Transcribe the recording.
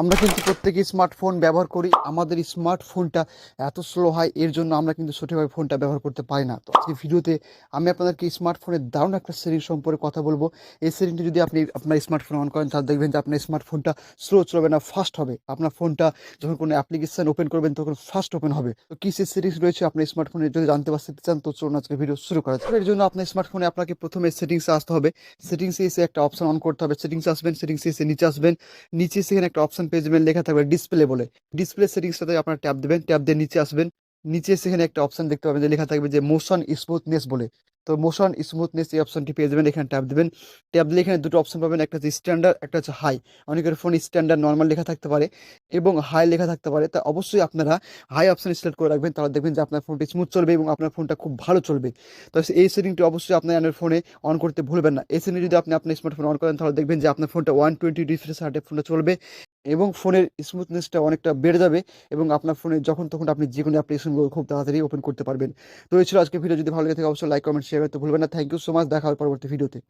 আমরা কিন্তু প্রত্যেকে স্মার্টফোন ব্যবহার করি। আমাদের স্মার্টফোনটা এত স্লো হয়, এর জন্য আমরা কিন্তু সঠিকভাবে ফোনটা ব্যবহার করতে পারি না। তো আজকে ভিডিওতে আমি আপনাদেরকে স্মার্টফোনের দারুণ একটা সেটিং সম্পর্কে কথা বলব। এই সেটিংটি যদি আপনি আপনার স্মার্টফোন অন করেন, তাহলে দেখবেন যে আপনার স্মার্টফোনটা স্লো চলবে না ফাস্ট হবে। আপনার ফোনটা যখন কোনো অ্যাপ্লিকেশান ওপেন করবেন, তখন ফাস্ট ওপেন হবে। তো কি সে সেটিংস রয়েছে আপনার স্মার্টফোনে যদি জানতে পারতে চান, তো চলুন আজকে ভিডিও শুরু করা যাক। এর জন্য আপনার স্মার্টফোনে আপনাকে প্রথমে সেটিংসে আসতে হবে। সেটিংসে এসে একটা অপশন অন করতে হবে। সেটিংসে আসবেন সেটিংসে এসে নিচে আসবেন। নিচে সেখানে একটা অপশন যাবেন লেখা থাকবে ডিসপ্লে বলে। ডিসপ্লে সেটিংসটাতে আপনার ট্যাপ দেবেন ট্যাপ দিয়ে নিচে আসবেন। নিচে সেখানে একটা অপশন দেখতে পাবেন যে লেখা থাকবে যে মোশন স্মুথনেস বলে। তো মোশন স্মুথনেস এই অপশনটি পেয়ে যাবেন, এখানে ট্যাপ দেবেন। ট্যাপ দিলে এখানে দুটো অপশন পাবেন, একটা হচ্ছে স্ট্যান্ডার্ড একটা হচ্ছে হাই অনেকের ফোন স্ট্যান্ডার্ড নর্মাল লেখা থাকতে পারে এবং হাই লেখা থাকতে পারে। তা অবশ্যই আপনারা হাই অপশন সিলেক্ট করে রাখবেন, তাহলে দেখবেন যে আপনার ফোনটি স্মুথ চলবে এবং আপনার ফোনটা খুব ভালো চলবে। তো এই সেটিংটি অবশ্যই আপনার আপনার ফোনে অন করতে ভুলবেন না। এই সেটিং যদি আপনি, আপনার স্মার্টফোন অন করেন, তাহলে দেখবেন যে আপনার ফোনটা ওয়ান টোয়েন্টি রিফ্রেশ হার্টে ফোনটা চলবে। এবং ফোনের স্মুথনেসটা অনেকটা বেড়ে যাবে এবং আপনার ফোনে যখন তখন আপনি যে কোনো অ্যাপ্লিকেশনগুলো খুব তাড়াতাড়ি ওপেন করতে পারবেন। তো এছাড়া আজকে ভিডিও যদি ভালো লাগে থাকে, অবশ্যই লাইক কমেন্ট শেয়ার করতে ভুলবেন না। থ্যাংক ইউ সো মাচ দেখা হবে পরবর্তী ভিডিওতে